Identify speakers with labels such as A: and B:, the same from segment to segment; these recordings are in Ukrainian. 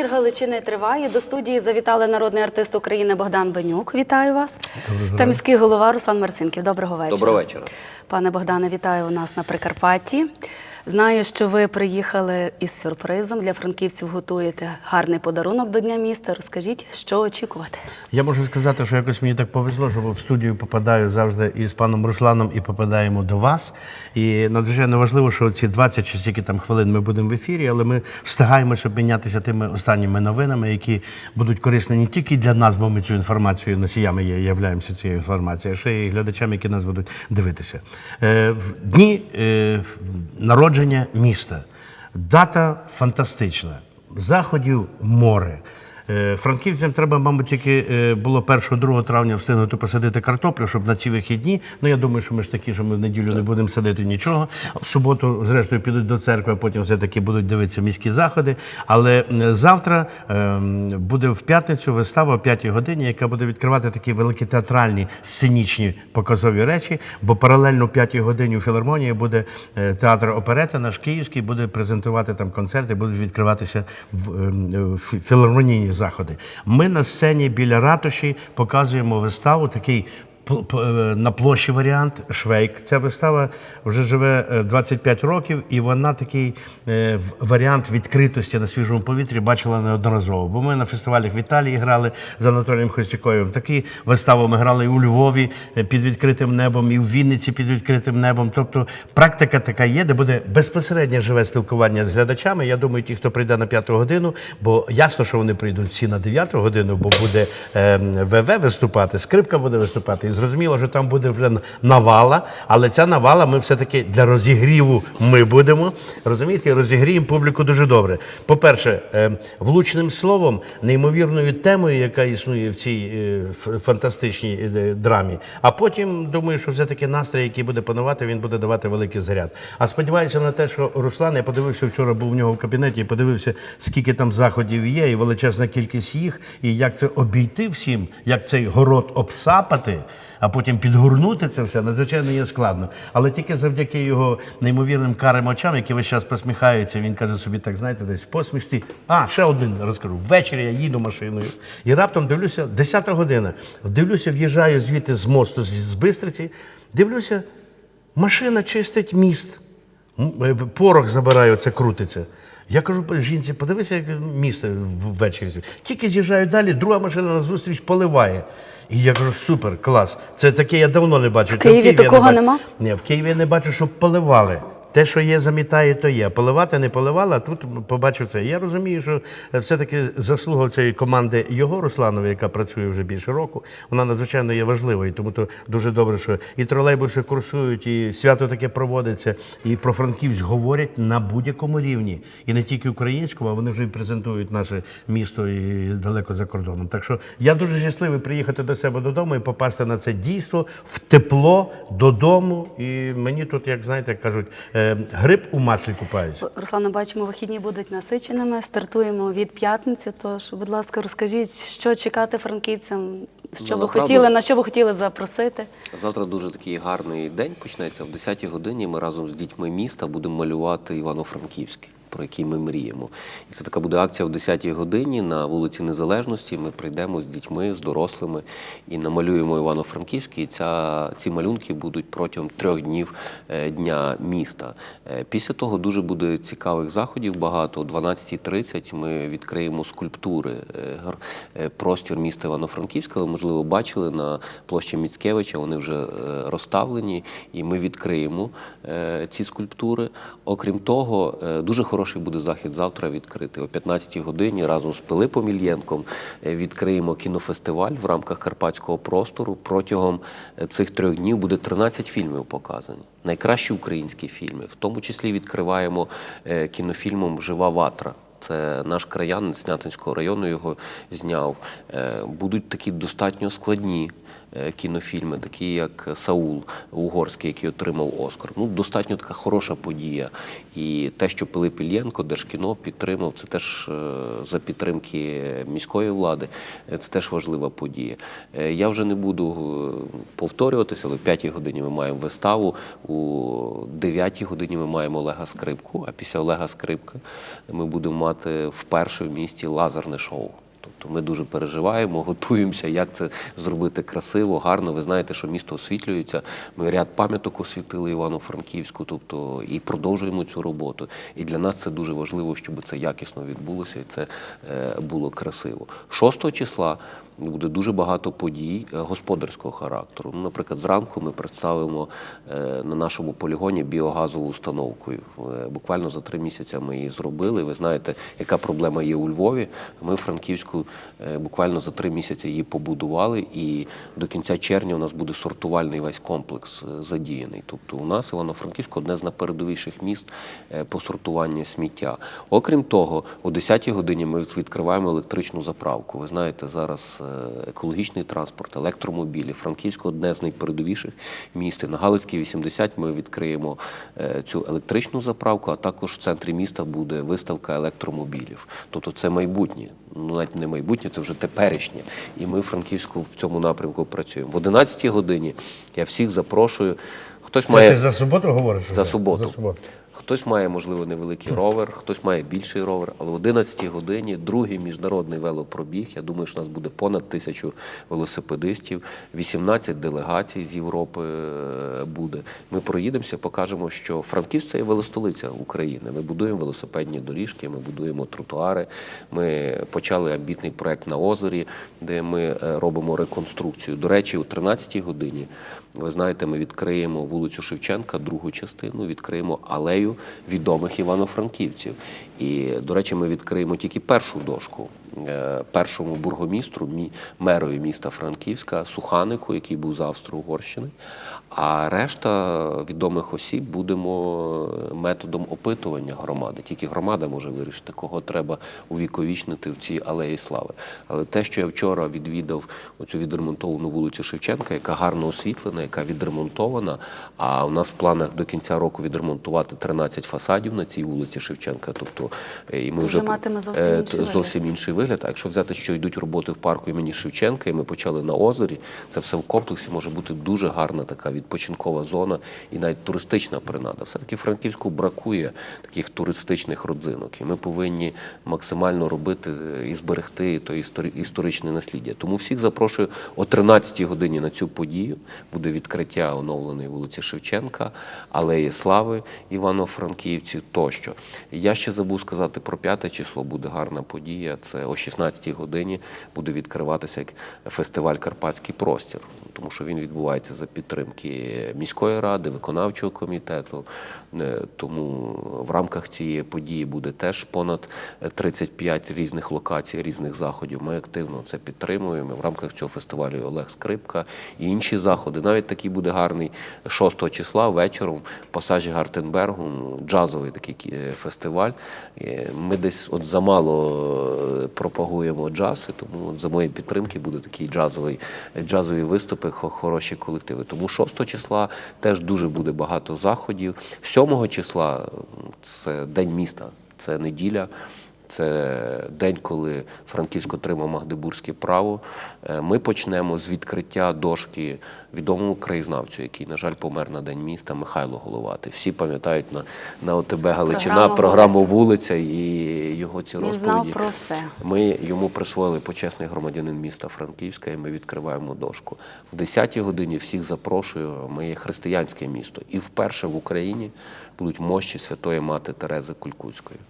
A: Ефір Галичини триває. До студії завітали народний артист України Богдан Бенюк. Вітаю вас. Та міський голова Руслан Марцинків. Доброго вечора.
B: Доброго вечора.
A: Пане Богдане, вітаю у нас на Прикарпатті. Знаю, що ви приїхали із сюрпризом. Для франківців готуєте гарний подарунок до Дня міста. Розкажіть, що очікувати.
C: Я можу сказати, що якось мені так повезло, що в студію попадаю завжди із паном Русланом і попадаємо до вас. І надзвичайно важливо, що ці 20 чи стільки там хвилин ми будемо в ефірі, але ми встигаємо, щоб мінятися тими останніми новинами, які будуть корисні не тільки для нас, бо ми цю інформацію носіями є, являємося цією інформацією, а ще й глядачам, які нас будуть дивитися. Е, в дні е, народження міста. Дата фантастична. Заходів море. Е, Франківцям треба, мабуть, тільки е, було 1-2 травня встигнути посадити картоплю, щоб на ці вихідні. Ну я думаю, що ми ж такі, що ми в неділю не будемо садити нічого. В суботу, зрештою, підуть до церкви, а потім все-таки будуть дивитися міські заходи. Але завтра е, буде в п'ятницю вистава о 5 годині, яка буде відкривати такі великі театральні сценічні показові речі. Бо паралельно в 5 годині у філармонії буде е, театр оперета, наш київський, буде презентувати там концерти, будуть відкриватися в, ем, в філармонійні заходи. Ми на сцені біля ратуші показуємо виставу такий. Е, На площі варіант Швейк. Ця вистава вже живе е, 25 років, і вона такий е, варіант відкритості на свіжому повітрі бачила неодноразово. Бо ми на фестивалях в Італії грали з Анатолієм Хостяковим. Такі вистави ми грали і у Львові е, під відкритим небом, і в Вінниці під відкритим небом. Тобто практика така є, де буде безпосереднє живе спілкування з глядачами. Я думаю, ті, хто прийде на п'яту годину, бо ясно, що вони прийдуть всі на дев'яту годину, бо буде е, ВВ виступати, скрипка буде виступати. Зрозуміло, що там буде вже навала, але ця навала ми все-таки для розігріву ми будемо. Розумієте, розігріємо публіку дуже добре. По-перше, е, влучним словом, неймовірною темою, яка існує в цій е, фантастичній е, драмі. А потім думаю, що все-таки настрій, який буде панувати, він буде давати великий заряд. А сподіваюся на те, що Руслан, я подивився вчора, був в нього в кабінеті подивився, скільки там заходів є, і величезна кількість їх, і як це обійти всім, як цей город обсапати. А потім підгорнути це все надзвичайно є складно. Але тільки завдяки його неймовірним карим очам, які весь час посміхаються, він каже собі, так знаєте, десь в посмішці. А, ще один розкажу. Ввечері я їду машиною. І раптом дивлюся, 10 година. Дивлюся, в'їжджаю звідти з мосту, з- Бистриці. Дивлюся, машина чистить міст. Е, Порох забирає, це крутиться. Я кажу жінці, подивися, як місце ввечері. Тільки з'їжджаю далі, друга машина назустріч поливає. І я кажу, супер, клас. Це таке я давно не бачу. В
A: Києві такого нема?
C: Ні, в Києві я не бачу, щоб поливали. Те, що є, замітає, то є. Поливати не поливали, а тут побачив це. Я розумію, що все-таки заслуга цієї команди його Русланової, яка працює вже більше року, вона надзвичайно є важливою. Тому то дуже добре, що і тролейбуси курсують, і свято таке проводиться, і про Франківськ говорять на будь-якому рівні. І не тільки українському, а вони вже і презентують наше місто і далеко за кордоном. Так що я дуже щасливий приїхати до себе додому і попасти на це дійство в тепло додому. І мені тут, як знаєте, як кажуть, гриб у маслі купаюся.
A: Руслане, бачимо, вихідні будуть насиченими. Стартуємо від п'ятниці. Тож, будь ласка, розкажіть, що чекати франківцям, що
B: Ну,
A: ви хотіли, на що ви хотіли запросити.
B: Завтра дуже такий гарний день почнеться. В 10-й годині ми разом з дітьми міста будемо малювати Івано-Франківське, про який ми мріємо. І це така буде акція в 10-й годині на вулиці Незалежності. Ми прийдемо з дітьми, з дорослими і намалюємо Івано-Франківське. І ця, ці малюнки будуть протягом трьох днів е, дня міста. Е, Після того дуже буде цікавих заходів багато. О 12.30 ми відкриємо скульптури. е, Простір міста Івано-Франківська. Ви, можливо, бачили на площі Міцкевича. Вони вже розставлені, і ми відкриємо ці скульптури. Окрім того, дуже хороший буде захід завтра відкритий о 15-й годині разом з Пилипом Ільєнком. е, Відкриємо кінофестиваль в рамках карпатського простору. Протягом е, цих трьох днів буде 13 фільмів показані. Найкращі українські фільми. В тому числі відкриваємо е, кінофільмом Жива ватра. Це наш краянин Снятинського району його зняв. Будуть такі достатньо складні кінофільми, такі як Саул Угорський, який отримав Оскар. Ну, достатньо така хороша подія. І те, що Пилип Ільєнко, Держкіно підтримав, це теж е, за підтримки міської влади, е, це теж важлива подія. Е, Я вже не буду е, повторюватися, але в 5 годині ми маємо виставу, у 9 годині ми маємо Олега Скрипку, а після Олега Скрипки ми будемо мати вперше в місті лазерне шоу. Тобто ми дуже переживаємо, готуємося, як це зробити красиво, гарно. Ви знаєте, що місто освітлюється. Ми ряд пам'яток освітили Івано-Франківську, тобто і продовжуємо цю роботу. І для нас це дуже важливо, щоб це якісно відбулося і це е, було красиво. 6 числа буде дуже багато подій е, господарського характеру. Ну, наприклад, зранку ми представимо е, на нашому полігоні біогазову установку. Буквально за три місяці ми її зробили. Ви знаєте, яка проблема є у Львові. Ми в Франківську буквально за три місяці її побудували, і до кінця червня у нас буде сортувальний весь комплекс е, задіяний. Тобто у нас Івано-Франківську одне з найпередовіших міст е, по сортуванню сміття. Окрім того, о 10-й годині ми відкриваємо електричну заправку. Ви знаєте, зараз е, екологічний транспорт, електромобілі. Франківську одне з найпередовіших міст. На Галицькій 80 ми відкриємо е, цю електричну заправку, а також в центрі міста буде виставка електромобілів. Тобто це майбутнє. Ну, навіть не майбутнє, це вже теперішнє. І ми в Франківську в цьому напрямку працюємо. В 11 годині я всіх запрошую. Хтось
C: Це
B: має
C: ти за суботу говориш?
B: за суботу.
C: За суботу.
B: Хтось має, можливо, невеликий ровер, хтось має більший ровер, але в 11 годині другий міжнародний велопробіг. Я думаю, що у нас буде понад тисячу велосипедистів, 18 делегацій з Європи е, буде. Ми проїдемося, покажемо, що Франківськ це є велостолиця України. Ми будуємо велосипедні доріжки, ми будуємо тротуари. Ми почали амбітний проект на озері, де ми е, робимо реконструкцію. До речі, о 13 годині. Ви знаєте, ми відкриємо вулицю Шевченка, другу частину, відкриємо алею відомих івано-франківців. І, до речі, ми відкриємо тільки першу дошку е, першому бургомістру, мі- мерові міста Франківська, Суханику, який був з Австро-Угорщини. А решта відомих осіб будемо е, методом опитування громади. Тільки громада може вирішити, кого треба увіковічнити в цій алеї слави. Але те, що я вчора відвідав оцю відремонтовану вулицю Шевченка, яка гарно освітлена, яка відремонтована. А у нас в планах до кінця року відремонтувати 13 фасадів на цій вулиці Шевченка. Тобто е, і ми
A: Це
B: вже
A: матиме зовсім
B: е,
A: інший вигляд.
B: інший вигляд. А якщо взяти, що йдуть роботи в парку імені Шевченка, і ми почали на озері, це все в комплексі може бути дуже гарна така відпочинкова зона і навіть туристична принада. Все-таки Франківську бракує таких туристичних родзинок, і ми повинні максимально робити е, і зберегти то історичне насліддя. Тому всіх запрошую о 13-й годині на цю подію. Буде відкриття оновленої вулиці Шевченка, алеї Слави Івано-Франківців тощо. Я ще забув сказати про п'яте число. Буде гарна подія. Це о 16-й годині буде відкриватися як фестиваль Карпатський простір, тому що він відбувається за підтримки міської ради, виконавчого комітету. Е, Тому в рамках цієї події буде теж понад 35 різних локацій, різних заходів. Ми активно це підтримуємо. В рамках цього фестивалю Олег Скрипка і інші заходи. Навіть такий буде гарний 6 числа вечором в пасажі Гартенбергу, ну, джазовий такий е, фестиваль. Е, Ми десь от замало пропагуємо джаз, і тому за моєї підтримки буде такий джазовий, джазові виступи, хороші колективи. Тому 6 числа теж дуже буде багато заходів. 7 числа це День міста, це неділя. Це день, коли Франківськ отримав Магдебурзьке право. Е, Ми почнемо з відкриття дошки відомому краєзнавцю, який, на жаль, помер на день міста Михайло Головати. Всі пам'ятають на, на ОТБ Галичина
A: Програма
B: програму вулиця і його ці
A: Він
B: розповіді.
A: знав про все.
B: Ми йому присвоїли почесний громадянин міста Франківська, і ми відкриваємо дошку. В 10-й годині всіх запрошую. Ми є християнське місто. І вперше в Україні будуть мощі Святої Мати Терези Кулькутської.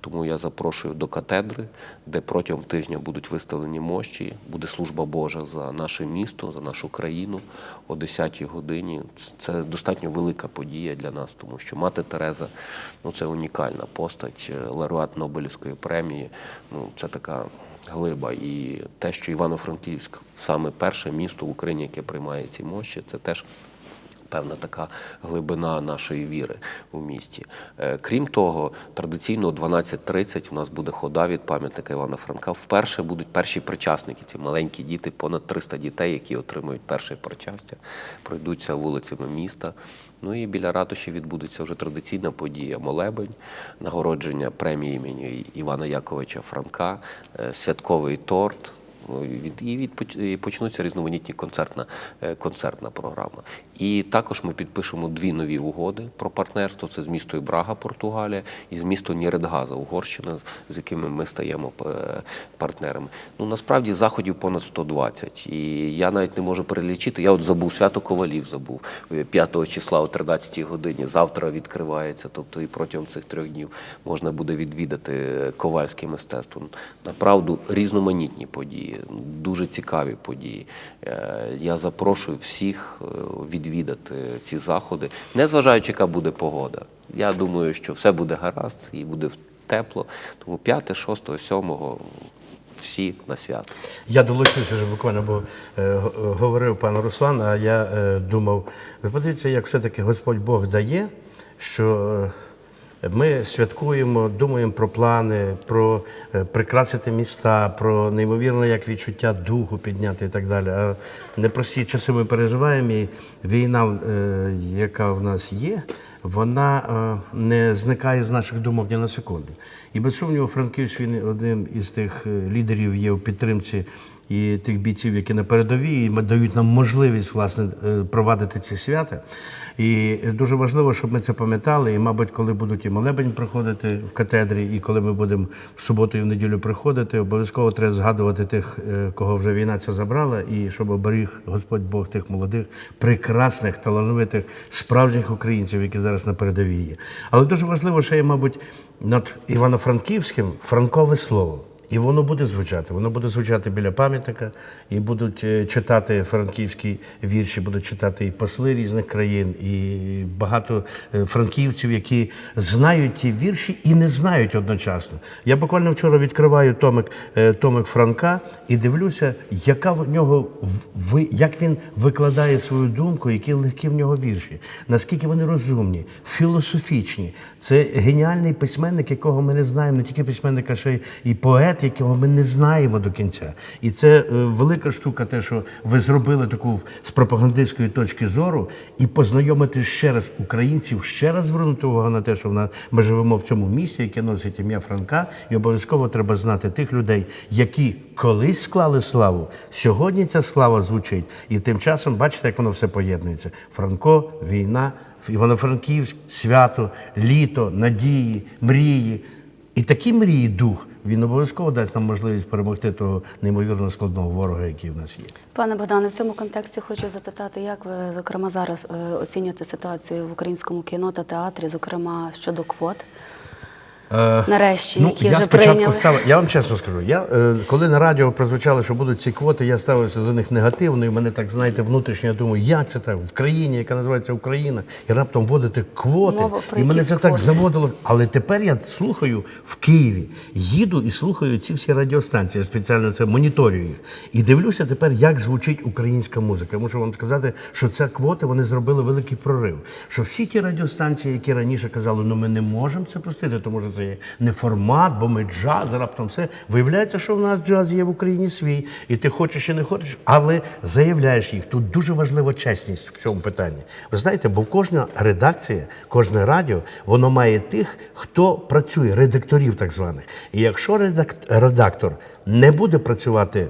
B: Тому я запрошую до катедри, де протягом тижня будуть виставлені мощі. Буде служба Божа за наше місто, за нашу країну о 10-й годині. Це достатньо велика подія для нас, тому що мати Тереза ну це унікальна постать, е, лауреат Нобелівської премії. Ну це така глиба. І те, що Івано-Франківськ саме перше місто в Україні, яке приймає ці мощі, це теж. Певна така глибина нашої віри у місті. Е, Крім того, традиційно о 12.30 у нас буде хода від пам'ятника Івана Франка. Вперше будуть перші причасники, ці маленькі діти, понад 300 дітей, які отримують перше причастя, пройдуться вулицями міста. Ну і біля ратуші відбудеться вже традиційна подія молебень, нагородження премії імені Івана Яковича Франка, е, святковий торт. Від, і, від, почнуться різноманітні концертна, е, концертна програма. І також ми підпишемо дві нові угоди про партнерство. Це з містою Брага, Португалія, і з містом Нєредгаза, Угорщина, з якими ми стаємо е, партнерами. Ну насправді заходів понад 120. І я навіть не можу перелічити. Я от забув свято ковалів, забув 5 числа о 13 годині. Завтра відкривається. Тобто і протягом цих трьох днів можна буде відвідати ковальське мистецтво. Направду різноманітні події, дуже цікаві події. Е, Я запрошую всіх е, відвідати ці заходи, незважаючи, яка буде погода. Я думаю, що все буде гаразд і буде тепло. Тому 5, 6, 7 всі на свято.
C: Я долучуся вже буквально, бо е, говорив пан Руслан, а я е, думав, ви подивіться, як все-таки Господь Бог дає, що е, ми святкуємо, думаємо про плани, про е, прикрасити міста, про неймовірне як відчуття духу підняти і так далі. А непрості часи ми переживаємо, і війна, е, яка в нас є, вона е, не зникає з наших думок ні на секунду. І без сумніву, Франківськ він один із тих лідерів є у підтримці і тих бійців, які на передовій, і дають нам можливість власне е, провадити ці свята. І дуже важливо, щоб ми це пам'ятали. І, мабуть, коли будуть і молебень проходити в катедрі, і коли ми будемо в суботу і в неділю приходити, обов'язково треба згадувати тих, е, кого вже війна ця забрала, і щоб оберіг Господь Бог тих молодих, прекрасних, талановитих, справжніх українців, які зараз на передовій є. Але дуже важливо, що є, мабуть, над Івано-Франківським франкове слово. І воно буде звучати. Воно буде звучати біля пам'ятника, і будуть е, читати франківські вірші, будуть читати і посли різних країн, і багато е, франківців, які знають ті вірші і не знають одночасно. Я буквально вчора відкриваю томик, е, томик Франка і дивлюся, яка в нього як він викладає свою думку, які легкі в нього вірші, наскільки вони розумні, філософічні. Це геніальний письменник, якого ми не знаємо, не тільки письменник, а ще й і поет, якого ми не знаємо до кінця. І це е, велика штука, те, що ви зробили таку з пропагандистської точки зору, і познайомити ще раз українців, ще раз звернути увагу на те, що ми живемо в цьому місті, яке носить ім'я Франка, і обов'язково треба знати тих людей, які колись склали славу. Сьогодні ця слава звучить. І тим часом бачите, як воно все поєднується. Франко, війна, Івано-Франківськ, свято, літо, надії, мрії. І такі мрії дух він обов'язково дасть нам можливість перемогти того неймовірно складного ворога, який в нас є.
A: Пане Богдане, в цьому контексті хочу запитати, як ви, зокрема, зараз е, оцінюєте ситуацію в українському кіно та театрі, зокрема щодо квот? Нарешті, які
C: ну, я
A: вже
C: спочатку
A: прийняли.
C: став, я вам чесно скажу, я, е, коли на радіо прозвучало, що будуть ці квоти, я ставився до них негативно, і мене так, знаєте, внутрішньо, я думаю, як це так, в країні, яка називається Україна, і раптом вводити квоти.
A: Мова
C: і мене це так заводило. Але тепер я слухаю в Києві, їду і слухаю ці всі радіостанції, я спеціально це моніторю їх. І дивлюся тепер, як звучить українська музика. Я мушу вам сказати, що ця квота вони зробили великий прорив. Що всі ті радіостанції, які раніше казали, ну ми не можемо це пустити, тому що це не формат, бо ми джаз, раптом все. Виявляється, що в нас джаз є в Україні свій, і ти хочеш і не хочеш, але заявляєш їх. Тут дуже важлива чесність в цьому питанні. Ви знаєте, бо в кожна редакція, кожне радіо, воно має тих, хто працює, редакторів так званих. І якщо редак- редактор не буде працювати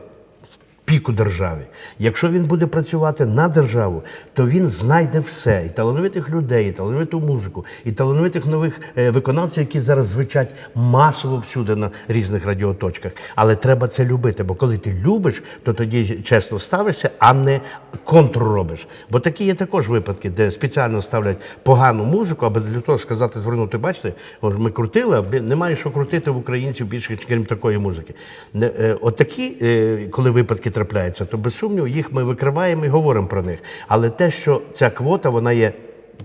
C: піку держави. Якщо він буде працювати на державу, то він знайде все: і талановитих людей, і талановиту музику, і талановитих нових е, виконавців, які зараз звучать масово всюди на різних радіоточках. Але треба це любити, бо коли ти любиш, то тоді чесно ставишся, а не контр робиш. Бо такі є також випадки, де спеціально ставлять погану музику, аби для того сказати, звернути, бачите, ми крутили, а немає що крутити в українців більше, крім такої музики. Е, От е, коли випадки трапляються, то без сумніву їх ми викриваємо і говоримо про них. Але те, що ця квота, вона є.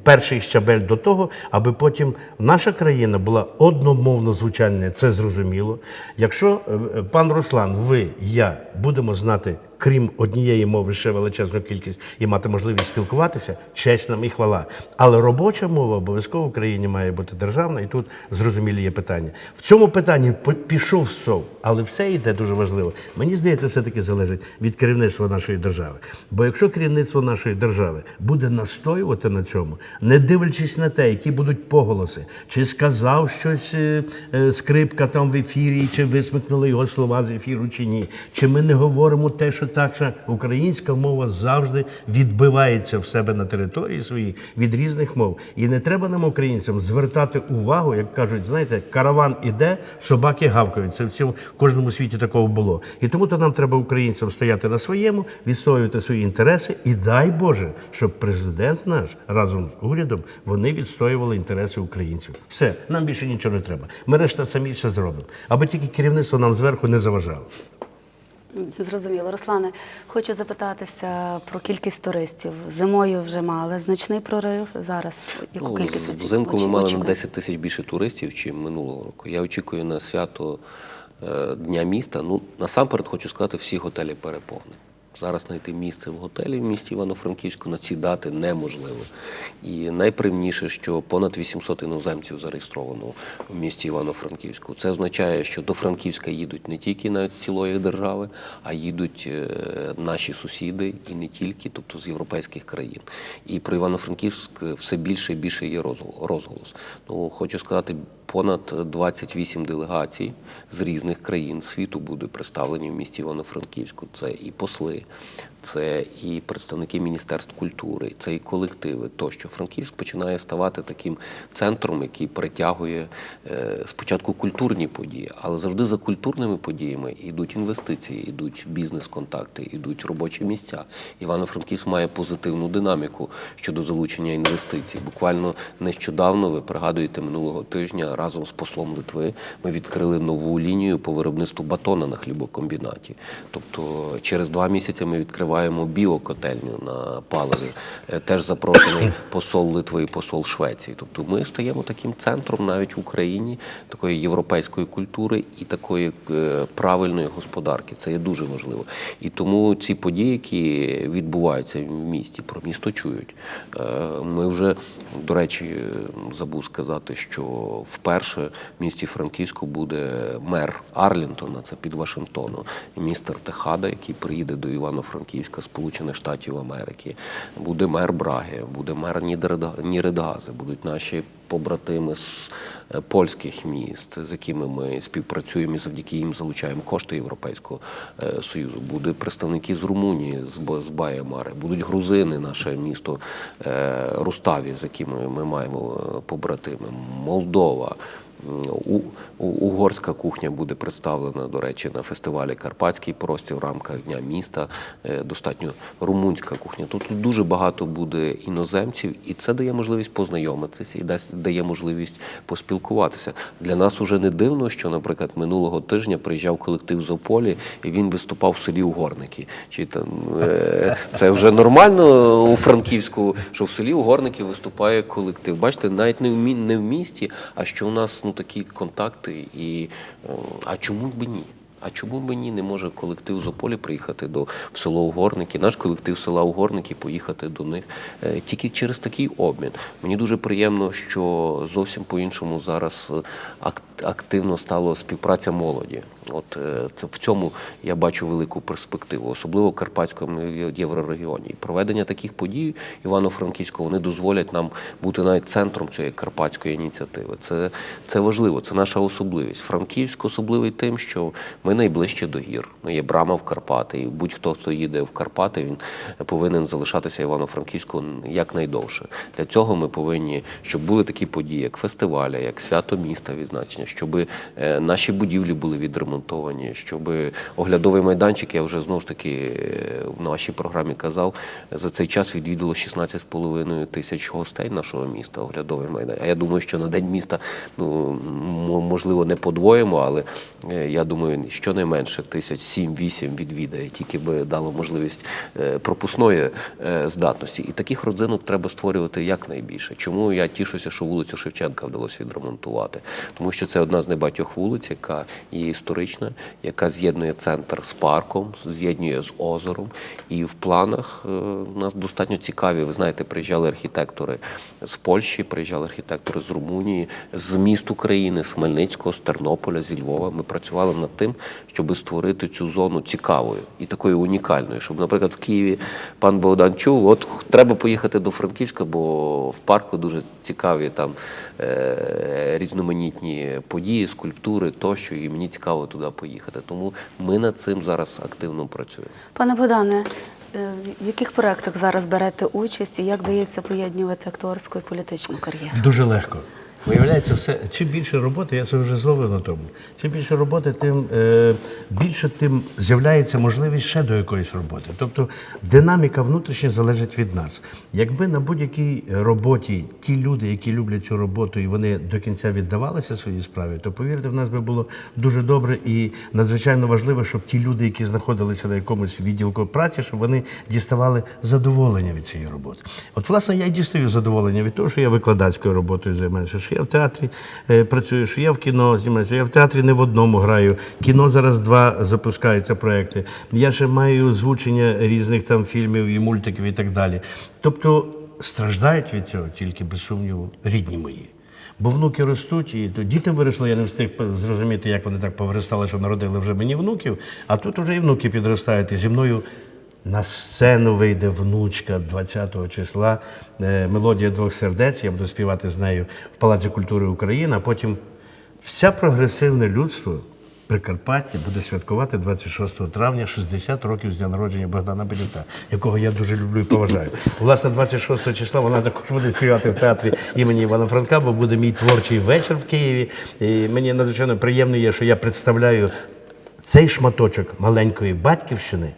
C: Перший щабель до того, аби потім наша країна була одномовно звучальна, це зрозуміло. Якщо е, е, пан Руслан, ви, я будемо знати крім однієї мови, ще величезну кількість і мати можливість спілкуватися, честь нам і хвала. Але робоча мова обов'язково в Україні має бути державна, і тут зрозумілі є питання. В цьому питанні пішов сов, але все йде дуже важливо. Мені здається, все-таки залежить від керівництва нашої держави. Бо якщо керівництво нашої держави буде настоювати на цьому, не дивлячись на те, які будуть поголоси, чи сказав щось е, е, скрипка там в ефірі, чи висмикнули його слова з ефіру, чи ні, чи ми не говоримо те, що так, що українська мова завжди відбивається в себе на території своїй від різних мов. І не треба нам, українцям, звертати увагу, як кажуть, знаєте, караван іде, собаки гавкають. Це в цьому в кожному світі такого було. І тому то нам треба українцям стояти на своєму, відстоювати свої інтереси. І дай Боже, щоб президент наш разом з урядом вони відстоювали інтереси українців. Все, нам більше нічого не треба. Ми решта самі все зробимо. Аби тільки керівництво нам зверху не заважало.
A: Зрозуміло. Руслане, хочу запитатися про кількість туристів. Зимою вже мали значний прорив. Зараз яку
B: Ну,
A: кількість
B: взимку ми мали на 10 тисяч більше туристів, ніж минулого року. Я очікую на свято е, Дня міста. Ну, насамперед хочу сказати, всі готелі переповнені. Зараз знайти місце в готелі в місті Івано-Франківську на ці дати неможливо. І найприємніше, що понад 800 іноземців зареєстровано в місті Івано-Франківську. Це означає, що до Франківська їдуть не тільки навіть з цілої держави, а їдуть е, наші сусіди і не тільки, тобто з європейських країн. І про Івано-Франківськ все більше і більше є розгол- розголос. Ну, хочу сказати, понад 28 делегацій з різних країн світу буде представлені в місті Івано-Франківську. Це і посли, це і представники міністерств культури, це і колективи. Тощо Франківськ починає ставати таким центром, який притягує е, спочатку культурні події, але завжди за культурними подіями йдуть інвестиції, йдуть бізнес-контакти, йдуть робочі місця. Івано-Франківськ має позитивну динаміку щодо залучення інвестицій. Буквально нещодавно, ви пригадуєте, минулого тижня разом з послом Литви ми відкрили нову лінію по виробництву батона на хлібокомбінаті. Тобто через два місяці ми відкриваємо біокотельню на паливі. Е, Теж запрошений посол Литви і посол Швеції. Тобто ми стаємо таким центром навіть в Україні такої європейської культури і такої е, правильної господарки. Це є дуже важливо. І тому ці події, які відбуваються в місті, про місто чують. Е, Ми вже, до речі, забув сказати, що вперше в місті Франківську буде мер Арлінтона, це під Вашингтоном, містер Техада, який приїде до Івано-Франківська, Сполучених Штатів Америки. Буде мер Браги, буде мер Ніридгази, будуть наші побратими з е, польських міст, з якими ми співпрацюємо і завдяки їм залучаємо кошти Європейського е, Союзу. Будуть представники з Румунії, з, Баємари, будуть грузини, наше місто е, Руставі, з якими ми маємо побратими, Молдова. У, угорська кухня буде представлена, до речі, на фестивалі Карпатський простір в рамках Дня міста. Е, Достатньо румунська кухня. Тут дуже багато буде іноземців, і це дає можливість познайомитися і дає можливість поспілкуватися. Для нас уже не дивно, що, наприклад, минулого тижня приїжджав колектив з Ополі, і він виступав в селі Угорники. Чи там е, це вже нормально у Франківську, що в селі Угорники виступає колектив. Бачите, навіть не в місті, а що у нас ну такі контакти, і а чому б ні? А чому б ні не може колектив з Ополі приїхати до в село Угорники, наш колектив села Угорники поїхати до них е, тільки через такий обмін. Мені дуже приємно, що зовсім по-іншому зараз е, активно стала співпраця молоді. От е, це в цьому я бачу велику перспективу, особливо в Карпатському єврорегіоні. І проведення таких подій Івано-Франківського вони дозволять нам бути навіть центром цієї карпатської ініціативи. Це, це важливо, це наша особливість. Франківськ особливий тим, що ми найближче до гір. Є брама в Карпати. І будь-хто, хто їде в Карпати, він повинен залишатися Івано-Франківську якнайдовше. Для цього ми повинні, щоб були такі події, як фестивалі, як свято міста відзначення, щоб е, наші будівлі були відремонтовані, щоб оглядовий майданчик, я вже знову ж таки е, в нашій програмі казав, за цей час відвідало 16,5 тисяч гостей нашого міста, оглядовий майданчик. А я думаю, що на день міста ну можливо не подвоїмо, але е, я думаю, що щонайменше тисяч 7-8 відвідає, тільки би дало можливість е, пропускної е, здатності. І таких родзинок треба створювати якнайбільше. Чому я тішуся, що вулицю Шевченка вдалося відремонтувати? Тому що це одна з небагатьох вулиць, яка є історична, яка з'єднує центр з парком, з'єднує з озером. І в планах е, нас достатньо цікаві. Ви знаєте, приїжджали архітектори з Польщі, приїжджали архітектори з Румунії, з міст України, з Хмельницького, з Тернополя, зі Львова. Ми працювали над тим, щоб створити цю зону цікавою і такою унікальною, щоб, наприклад, в Києві пан Богдан чув, от треба поїхати до Франківська, бо в парку дуже цікаві там е, різноманітні події, скульптури тощо, і мені цікаво туди поїхати. Тому ми над цим зараз активно працюємо.
A: Пане Богдане, е, в яких проєктах зараз берете участь і як дається поєднувати акторську і політичну кар'єру?
C: Дуже легко. Виявляється, все чим більше роботи, я себе вже зловив на тому. Чим більше роботи, тим е, більше тим з'являється можливість ще до якоїсь роботи. Тобто динаміка внутрішня залежить від нас. Якби на будь-якій роботі ті люди, які люблять цю роботу, і вони до кінця віддавалися своїй справі, то повірте, в нас би було дуже добре і надзвичайно важливо, щоб ті люди, які знаходилися на якомусь відділку праці, щоб вони діставали задоволення від цієї роботи. От, власне, я й дістаю задоволення від того, що я викладацькою роботою займаюся, що я в театрі е, працюю, що я в кіно знімаюся. Я в театрі не в одному граю. Кіно зараз два запускаються проекти. Я ще маю звучення різних там фільмів і мультиків і так далі. Тобто страждають від цього тільки без сумніву рідні мої. Бо внуки ростуть, і то діти виросли, я не встиг зрозуміти, як вони так повиростали, що народили вже мені внуків, а тут вже і внуки підростають. І зі мною на сцену вийде внучка 20-го числа. е, Мелодія двох сердець. Я буду співати з нею в Палаці культури України, а потім все прогресивне людство. Прикарпаття буде святкувати 26 травня 60 років з дня народження Богдана Бенюка, якого я дуже люблю і поважаю. Власне, 26 числа вона також буде співати в театрі імені Івана Франка, бо буде мій творчий вечір в Києві. І мені надзвичайно приємно є, що я представляю цей шматочок маленької батьківщини,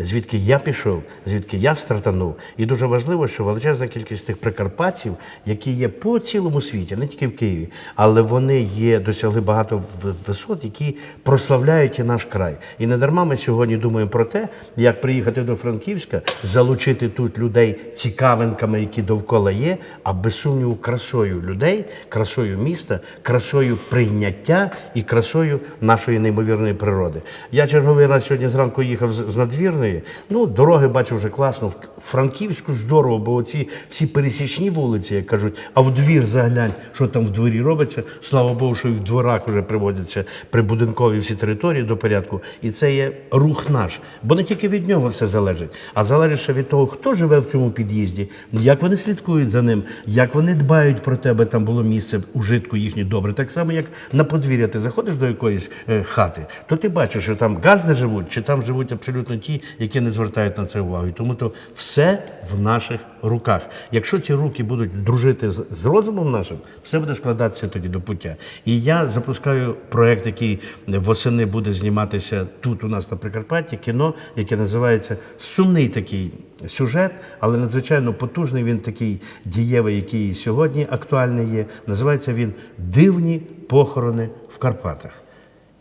C: звідки я пішов, звідки я стартанув. І дуже важливо, що величезна кількість тих прикарпатців, які є по цілому світі, не тільки в Києві, але вони є, досягли багато висот, які прославляють і наш край. І не дарма ми сьогодні думаємо про те, як приїхати до Франківська, залучити тут людей цікавинками, які довкола є, а без сумніву красою людей, красою міста, красою прийняття і красою нашої неймовірної природи. Я черговий раз сьогодні зранку їхав з з надвірної. Ну, дороги бачу вже класно. В Франківську здорово, бо оці всі пересічні вулиці, як кажуть, а в двір заглянь, що там в дворі робиться. Слава Богу, що і в дворах вже приводяться прибудинкові всі території до порядку. І це є рух наш. Бо не тільки від нього все залежить, а залежить ще від того, хто живе в цьому під'їзді, як вони слідкують за ним, як вони дбають про тебе, там було місце ужитку їхнє добре. Так само, як на подвір'я ти заходиш до якоїсь е, хати, то ти бачиш, що там газди живуть, чи там живуть абсолютно ті, які не звертають на це увагу. І тому то все в наших руках. Якщо ці руки будуть дружити з, з розумом нашим, все буде складатися тоді до пуття. І я запускаю проект, який восени буде зніматися тут у нас на Прикарпатті, кіно, яке називається Сумний такий сюжет, але надзвичайно потужний. Він такий дієвий, який сьогодні актуальний є. Називається він Дивні похорони в Карпатах.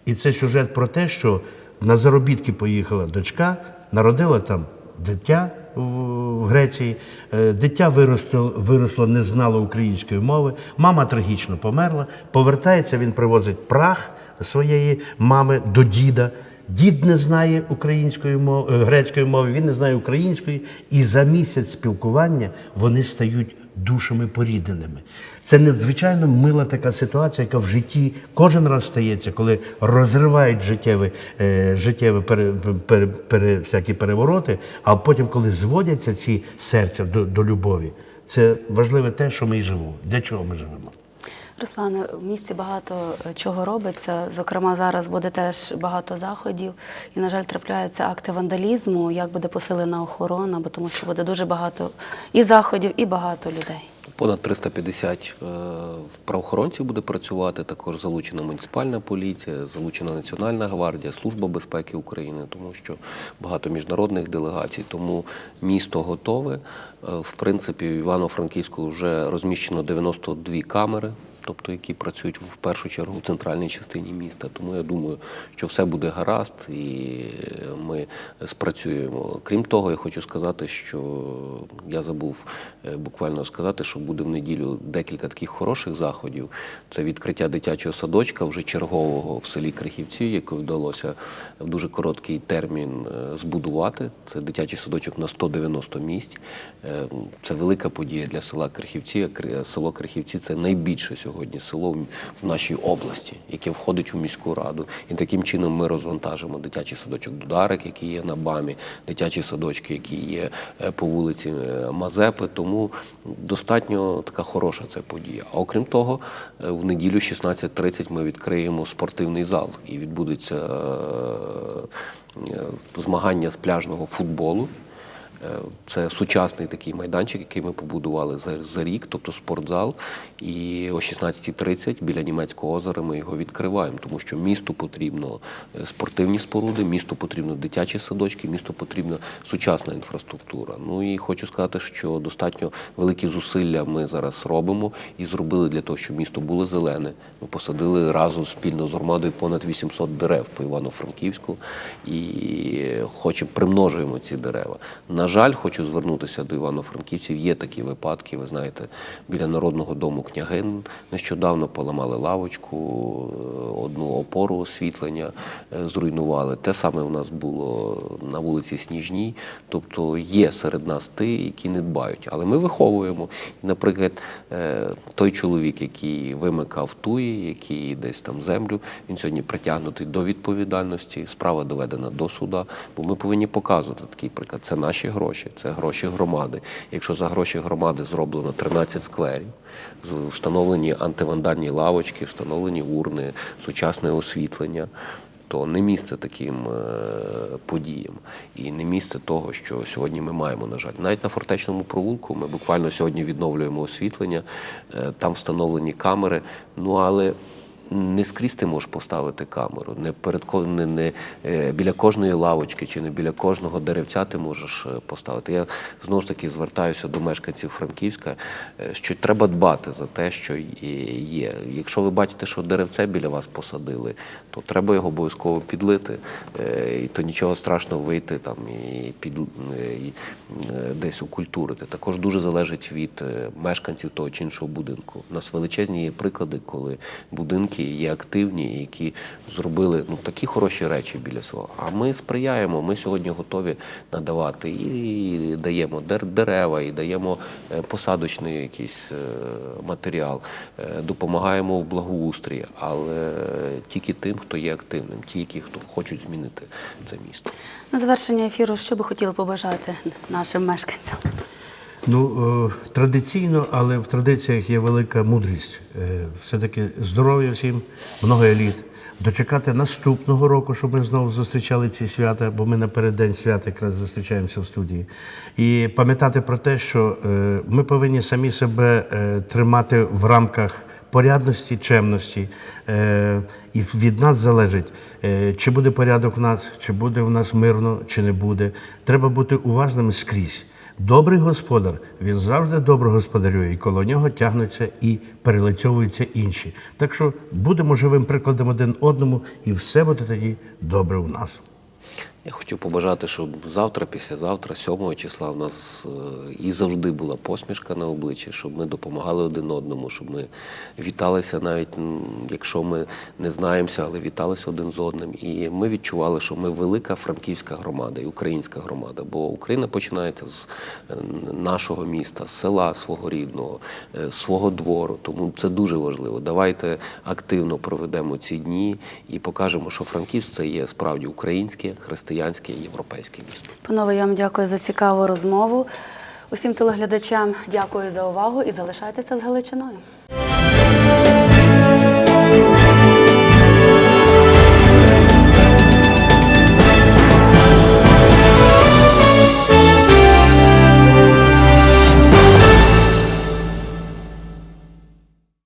C: І це сюжет про те, що на заробітки поїхала дочка, народила там дитя в Греції. Е, Дитя виросло, виросло, не знало української мови. Мама трагічно померла. Повертається, він привозить прах своєї мами до діда. Дід не знає української мови, е, грецької мови, він не знає української, і за місяць спілкування вони стають душами порідненими. Це надзвичайно мила така ситуація, яка в житті кожен раз стається, коли розривають життєві, е, життєві пере, пере, пере, всякі перевороти, а потім, коли зводяться ці серця до, до любові, це важливе те, що ми і живемо. Для чого ми живемо?
A: Руслане, в місті багато е, чого робиться. Зокрема, зараз буде теж багато заходів, і, на жаль, трапляються акти вандалізму. Як буде посилена охорона, бо тому що буде дуже багато і заходів, і багато людей.
B: Понад 350 е, правоохоронців буде працювати. Також залучена муніципальна поліція, залучена Національна гвардія, Служба безпеки України, тому що багато міжнародних делегацій. Тому місто готове. Е, В принципі, в Івано-Франківську вже розміщено 92 камери. Тобто які працюють в першу чергу в центральній частині міста. Тому я думаю, що все буде гаразд і ми спрацюємо. Крім того, я хочу сказати, що я забув е, буквально сказати, що буде в неділю декілька таких хороших заходів. Це відкриття дитячого садочка вже чергового в селі Крихівці, яке вдалося в дуже короткий термін е, збудувати. Це дитячий садочок на 190 місць. Е, Це велика подія для села Крихівці. Село Крихівці це найбільше сьогодні село в- нашій області, яке входить у міську раду. І таким чином ми розвантажимо дитячий садочок Дударик, який є на БАМі, дитячі садочки, які є е, по вулиці е, Мазепи. Тому достатньо така хороша це подія. А окрім того, е, в неділю 16.30 ми відкриємо спортивний зал і відбудеться змагання з пляжного футболу. Е, Це сучасний такий майданчик, який ми побудували за, за рік, тобто спортзал. І о 16.30 біля німецького озера ми його відкриваємо, тому що місту потрібно е, спортивні споруди, місту потрібно дитячі садочки, місту потрібна сучасна інфраструктура. Ну і хочу сказати, що достатньо великі зусилля ми зараз робимо і зробили для того, щоб місто було зелене. Ми посадили разом спільно з громадою понад 800 дерев по Івано-Франківську і хочемо примножуємо ці дерева. Жаль, хочу звернутися до Івано-Франківців. Є такі випадки. Ви знаєте, біля народного дому княгин нещодавно поламали лавочку, е, одну опору освітлення е, зруйнували. Те саме у нас було на вулиці Сніжній. Тобто є серед нас ті, які не дбають. Але ми виховуємо. Наприклад, е, той чоловік, який вимикав туї, який десь там землю, він сьогодні притягнутий до відповідальності. Справа доведена до суда. Бо ми повинні показувати такий приклад. Це наші гроші, це гроші громади. Якщо за гроші громади зроблено 13 скверів, встановлені антивандальні лавочки, встановлені урни, сучасне освітлення. То не місце таким е, подіям і не місце того, що сьогодні ми маємо, на жаль. Навіть на фортечному провулку ми буквально сьогодні відновлюємо освітлення, е, там встановлені камери. Ну але не скрізь ти можеш поставити камеру. Не перед не, не е, біля кожної лавочки чи не біля кожного деревця ти можеш е, поставити. Я знову ж таки звертаюся до мешканців Франківська, е, що треба дбати за те, що є-. Якщо ви бачите, що деревце біля вас посадили, то треба його обов'язково підлити. І то нічого страшного вийти там і під і, десь укультурити. Також дуже залежить від мешканців того чи іншого будинку. У нас величезні є приклади, коли будинки є активні, які зробили ну такі хороші речі біля свого. А ми сприяємо. Ми сьогодні готові надавати і даємо дерева, і даємо е, посадочний якийсь е, матеріал, е, допомагаємо в благоустрії, але тільки тим, хто є активним, тільки хто хочуть змінити це місто.
A: На завершення ефіру, що би хотіли побажати нашим мешканцям?
C: Ну, е, традиційно, але в традиціях є велика мудрість. Е, Все-таки здоров'я всім, много еліт. Дочекати наступного року, щоб ми знову зустрічали ці свята, бо ми напереддень свят якраз зустрічаємося в студії. І пам'ятати про те, що е, ми повинні самі себе тримати в рамках порядності, чемності. І від нас залежить, чи буде порядок в нас, чи буде в нас мирно, чи не буде. Треба бути уважними скрізь. Добрий господар, він завжди добре господарює, і коло нього тягнуться і перелицьовуються інші. Так що будемо живим прикладом один одному, і все буде тоді добре у нас.
B: Я хочу побажати, щоб завтра, післязавтра, 7 числа, у нас е, і завжди була посмішка на обличчі, щоб ми допомагали один одному, щоб ми віталися, навіть якщо ми не знаємося, але віталися один з одним. І ми відчували, що ми велика франківська громада і українська громада, бо Україна починається з е, нашого міста, з села свого рідного, е, свого двору. Тому це дуже важливо. Давайте активно проведемо ці дні і покажемо, що Франківськ це є справді українське, християнське, радянське і європейське місто.
A: Панове, я вам дякую за цікаву розмову. Усім телеглядачам дякую за увагу і залишайтеся з Галичиною.